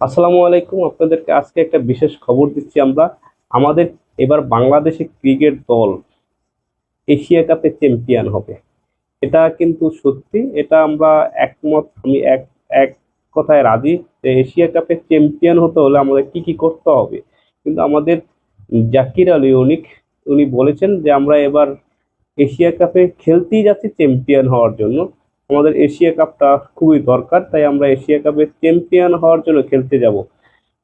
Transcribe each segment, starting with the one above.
আসসালামু আলাইকুম, আপনাদেরকে আজকে একটা বিশেষ খবর দিচ্ছি আমরা। আমাদের এবার বাংলাদেশে ক্রিকেট দল এশিয়া কাপে চ্যাম্পিয়ন হবে। এটা কিন্তু সত্যি, এটা আমরা একমত, আমি এক এক কথায় রাজি যে এশিয়া কাপে চ্যাম্পিয়ন হতে হলে আমাদের কি কি করতে হবে। কিন্তু আমাদের জাকির আলী অনিক, উনি বলেছেন যে আমরা এবার এশিয়া কাপে খেলতেই যাচ্ছি চ্যাম্পিয়ন হওয়ার জন্য। আমাদের এশিয়া কাপটা খুবই দরকার, তাই আমরা এশিয়া কাপে চ্যাম্পিয়ন হওয়ার জন্য খেলতে যাব।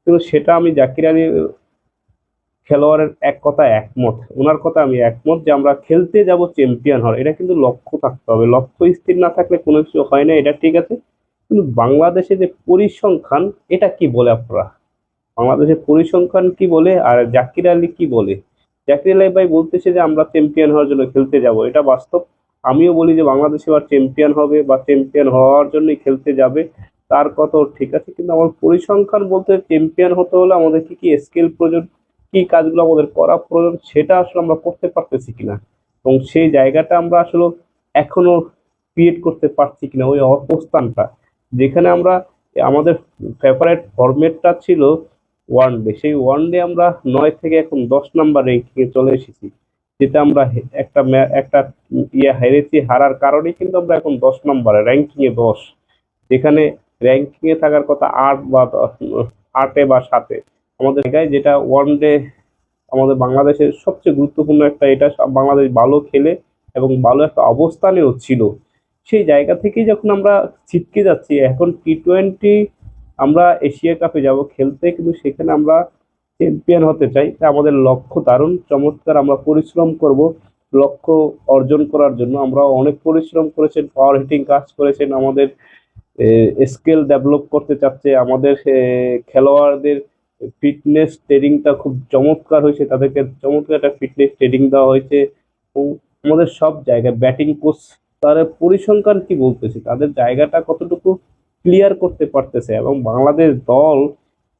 কিন্তু সেটা আমি জাকির আলী খেলোয়াড়ের এক কথা একমত। ওনার কথা আমি একমত যে আমরা খেলতে যাব চ্যাম্পিয়ন হওয়ার। এটা কিন্তু লক্ষ্য থাকতে হবে। লক্ষ্য স্থির না থাকলে কোনো কিছু হয় না, এটা ঠিক আছে। কিন্তু বাংলাদেশে যে পরিসংখ্যান, এটা কি বলে আপনারা? বাংলাদেশের পরিসংখ্যান কি বলে আর জাকির আলী কি বলে? জাকির আলী ভাই বলতেছে যে আমরা চ্যাম্পিয়ন হওয়ার জন্য খেলতে যাব। এটা বাস্তব আমিও বলি যে বাংলাদেশ এবার চ্যাম্পিয়ন হবে বা চ্যাম্পিয়ন হওয়ার জন্যই খেলতে যাবে, তার কথাও ঠিক আছে, কিন্তু আমার পরিসংখ্যান বলতে চ্যাম্পিয়ন হতে হলে আমাদের কি কি স্কিল প্রয়োজন, কি কাজগুলো আমাদের করা প্রয়োজন সেটা আসলে আমরা করতে পারতেছি কিনা, এবং সেই জায়গাটা আমরা আসলে এখনও ক্রিয়েট করতে পারছি কিনা, ওই অবস্থানটা, যেখানে আমরা আমাদের ফেভারেট ফরম্যাটটা ছিল ওয়ান ডে সেই ওয়ান ডে আমরা নয় থেকে এখন দশ নাম্বার র্যাঙ্কিংয়ে চলে এসেছি। যেটা আমরা একটা একটা ইয়ে হেরেছি হারার কারণে কিন্তু আমরা এখন দশ নম্বরে র্যাঙ্কিংয়ে দশ। যেখানে র্যাঙ্কিংয়ে থাকার কথা আট বা আটে বা সাতে। আমাদের জায়গায় যেটা ওয়ান ডে আমাদের বাংলাদেশের সবচেয়ে গুরুত্বপূর্ণ একটা, এটা বাংলাদেশ ভালো খেলে এবং ভালো একটা অবস্থানেও ছিল। সেই জায়গা থেকেই যখন আমরা ছিটকে যাচ্ছি, এখন টি টোয়েন্টি আমরা এশিয়া কাপে যাব খেলতে, কিন্তু সেখানে আমরা চ্যাম্পিয়ন হতে চাই আমাদের লক্ষ্য দারুণ, চমৎকার আমরা পরিশ্রম করব। লক্ষ্য অর্জন করার জন্য আমরা অনেক পরিশ্রম করেছেন পাওয়ার হিটিং কাজ করেছেন, আমাদের স্কিল ডেভেলপ করতে চাচ্ছে, আমাদের খেলোয়াড়দের ফিটনেস ট্রেনিংটা খুব চমৎকার হয়েছে, তাদেরকে চমৎকার একটা ফিটনেস ট্রেনিং দেওয়া হয়েছে। আমাদের সব জায়গায় ব্যাটিং কোচ তাদের পরিসংখ্যান কি বলতেছে, তাদের জায়গাটা কতটুকু ক্লিয়ার করতে পারতেছে এবং বাংলাদেশ দল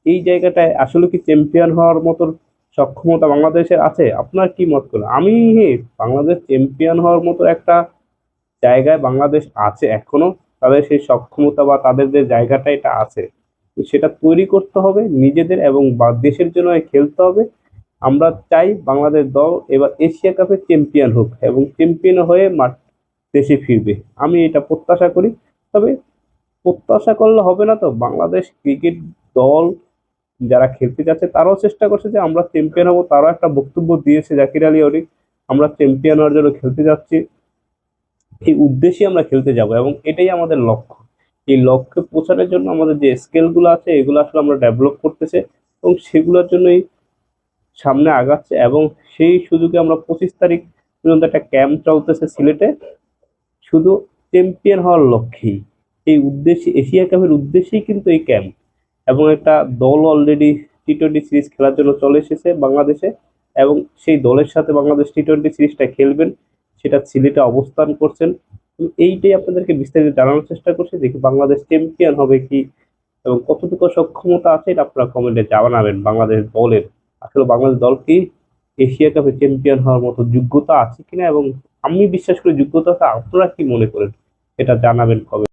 এই জায়গাটায় আসলে কি চ্যাম্পিয়ন হওয়ার মতো সক্ষমতা বাংলাদেশের আছে? আপনার কি মত করেন আমি বাংলাদেশ চ্যাম্পিয়ন হওয়ার মতো একটা জায়গায় বাংলাদেশ আছে এখনও। তাদের সেই সক্ষমতা বা তাদের যে জায়গাটা এটা আছে, সেটা তৈরি করতে হবে নিজেদের এবং দেশের জন্য খেলতে হবে। আমরা চাই বাংলাদেশ দল এবার এশিয়া কাপে চ্যাম্পিয়ন হোক এবং চ্যাম্পিয়ন হয়ে মাঠ দেশে ফিরবে। আমি এটা প্রত্যাশা করি। তবে প্রত্যাশা করলে হবে না তো? বাংলাদেশ ক্রিকেট দল যারা খেলতে যাচ্ছে, তারাও চেষ্টা করছে যে আমরা চ্যাম্পিয়ন হব। তারাও একটা বক্তব্য দিয়েছে জাকির আলী অনেক আমরা চ্যাম্পিয়ন হওয়ার জন্য খেলতে যাচ্ছি। এই উদ্দেশ্যে আমরা খেলতে যাব এবং এটাই আমাদের লক্ষ্য। এই লক্ষ্যে পৌঁছানোর জন্য আমাদের যে স্কেলগুলো আছে, এগুলো আসলে আমরা ডেভেলপ করতেছে এবং সেগুলোর জন্যই সামনে আগাচ্ছে এবং সেই সুযোগে আমরা পঁচিশ তারিখ পর্যন্ত একটা ক্যাম্প চলতেছে সিলেটে। শুধু চ্যাম্পিয়ন হওয়ার লক্ষ্যেই, এই উদ্দেশ্যে, এশিয়া কাপের উদ্দেশ্যেই কিন্তু এই ক্যাম্প এবং একটা দল অলরেডি টি টোয়েন্টি সিরিজ খেলার জন্য চলে এসেছে বাংলাদেশে এবং সেই দলের সাথে বাংলাদেশ টি টোয়েন্টি সিরিজটা খেলবেন, সেটা সিলেটে অবস্থান করছেন। এইটাই আপনাদেরকে বিস্তারিত জানানোর চেষ্টা করছি, দেখি বাংলাদেশ চ্যাম্পিয়ন হবে কি এবং কতটুকু সক্ষমতা আছে এটা আপনারা কমেন্টে জানাবেন। বাংলাদেশ দলের, আসলে বাংলাদেশ দল কি এশিয়া কাপে চ্যাম্পিয়ন হওয়ার মতো যোগ্যতা আছে কিনা এবং আমি বিশ্বাস করি যোগ্যতা আপনারা কি মনে করেন? এটা জানাবেন কবে